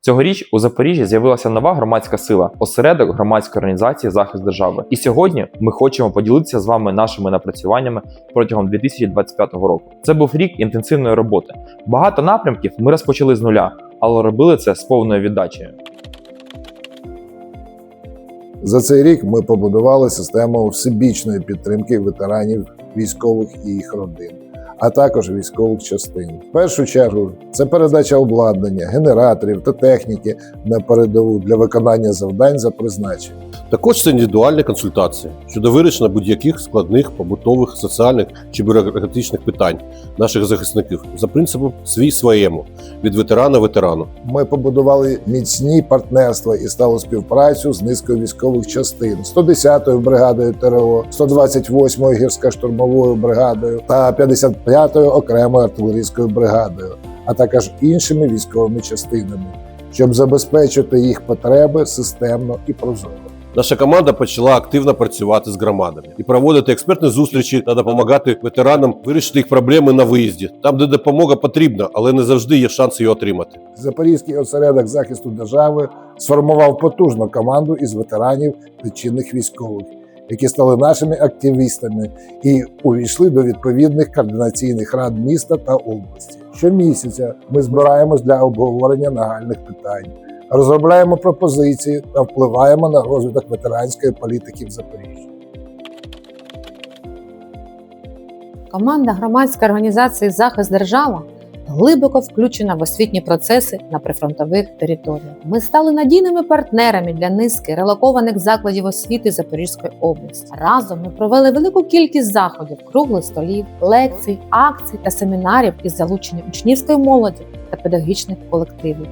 Цьогоріч у Запоріжжі з'явилася нова громадська сила осередок громадської організації захист держави. І сьогодні ми хочемо поділитися з вами нашими напрацюваннями протягом 2025 року. Це був рік інтенсивної роботи. Багато напрямків ми розпочали з нуля, але робили це з повною віддачею. За цей рік ми побудували систему всебічної підтримки ветеранів військових і їх родин, а також військових частин. В першу чергу це передача обладнання, генераторів та техніки на передову для виконання завдань за призначенням. Також це індивідуальні консультації щодо вирішення будь-яких складних побутових, соціальних чи бюрократичних питань наших захисників за принципом свій своєму від ветерана ветерану. Ми побудували міцні партнерства і сталу співпрацю з низкою військових частин 110-ю бригадою ТРО, 128-ю гірсько-штурмовою бригадою та 55-ю окремою артилерійською бригадою, а також іншими військовими частинами, щоб забезпечити їх потреби системно і прозоро. Наша команда почала активно працювати з громадами і проводити експертні зустрічі та допомагати ветеранам вирішити їх проблеми на виїзді, там, де допомога потрібна, але не завжди є шанс її отримати. Запорізький осередок захисту держави сформував потужну команду із ветеранів та чинних військових, які стали нашими активістами і увійшли до відповідних координаційних рад міста та області. Щомісяця ми збираємось для обговорення нагальних питань, розробляємо пропозиції та впливаємо на розвиток ветеранської політики в Запоріжжі. Команда громадської організації Захист держава глибоко включена в освітні процеси на прифронтових територіях. Ми стали надійними партнерами для низки релокованих закладів освіти Запорізької області. Разом ми провели велику кількість заходів, круглих столів, лекцій, акцій та семінарів із залученням учнівської молоді та педагогічних колективів.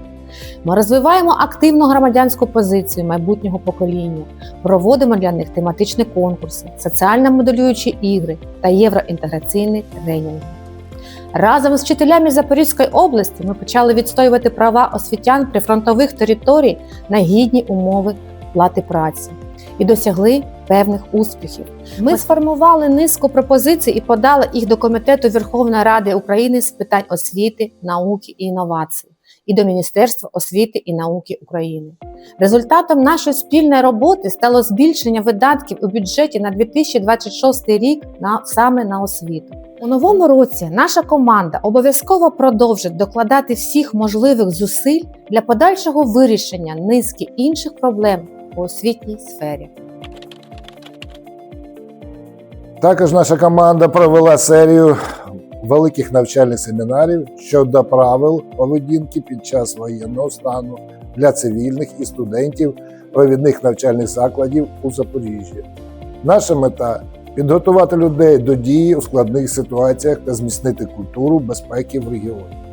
Ми розвиваємо активну громадянську позицію майбутнього покоління, проводимо для них тематичні конкурси, соціально моделюючі ігри та євроінтеграційні тренінги. Разом з вчителями Запорізької області ми почали відстоювати права освітян прифронтових територій на гідні умови плати праці і досягли певних успіхів. Ми сформували низку пропозицій і подали їх до Комітету Верховної Ради України з питань освіти, науки і інновацій і до Міністерства освіти і науки України. Результатом нашої спільної роботи стало збільшення видатків у бюджеті на 2026 рік на саме на освіту. У новому році наша команда обов'язково продовжить докладати всіх можливих зусиль для подальшого вирішення низки інших проблем у освітній сфері. Також наша команда провела серію великих навчальних семінарів щодо правил поведінки під час воєнного стану для цивільних і студентів провідних навчальних закладів у Запоріжжі. Наша мета підготувати людей до дії у складних ситуаціях та зміцнити культуру безпеки в регіоні.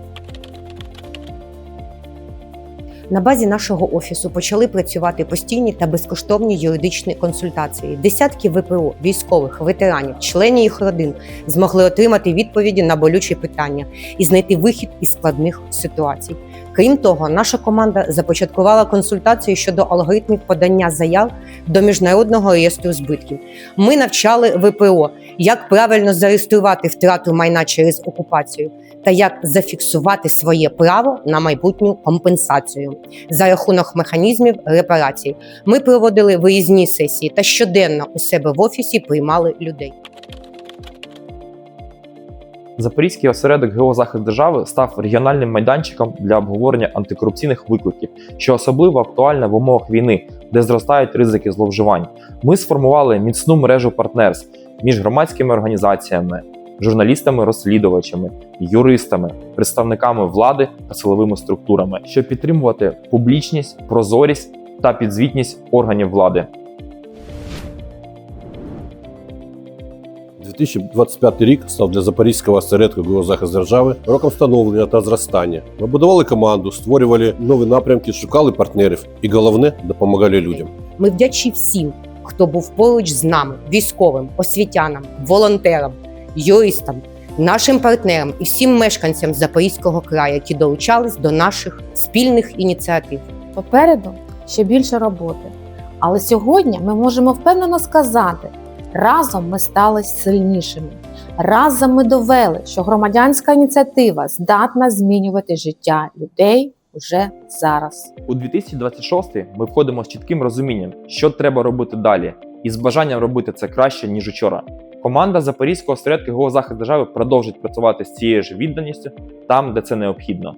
На базі нашого офісу почали працювати постійні та безкоштовні юридичні консультації. Десятки ВПО, військових, ветеранів, членів їх родин змогли отримати відповіді на болючі питання і знайти вихід із складних ситуацій. Крім того, наша команда започаткувала консультації щодо алгоритмів подання заяв до міжнародного реєстру збитків. Ми навчали ВПО, як правильно зареєструвати втрату майна через окупацію та як зафіксувати своє право на майбутню компенсацію за рахунок механізмів репарацій. Ми проводили виїзні сесії та щоденно у себе в офісі приймали людей. Запорізький осередок геозахист держави став регіональним майданчиком для обговорення антикорупційних викликів, що особливо актуально в умовах війни, де зростають ризики зловживань. Ми сформували міцну мережу партнерств між громадськими організаціями, журналістами-розслідувачами, юристами, представниками влади та силовими структурами, щоб підтримувати публічність, прозорість та підзвітність органів влади. 2025 рік став для Запорізького осередку «Геозахист держави роком становлення та зростання. Ми будували команду, створювали нові напрямки, шукали партнерів і головне допомагали людям. Ми вдячні всім, хто був поруч з нами, військовим, освітянам, волонтерам, юристам, нашим партнерам і всім мешканцям Запорізького краю, які долучались до наших спільних ініціатив. Попереду ще більше роботи. Але сьогодні ми можемо впевнено сказати: разом ми стали сильнішими. Разом ми довели, що громадянська ініціатива здатна змінювати життя людей уже зараз. У 2026 ми входимо з чітким розумінням, що треба робити далі, і з бажанням робити це краще ніж учора. Команда Запорізького осередку ГО захист держави продовжить працювати з цією ж відданістю там, де це необхідно.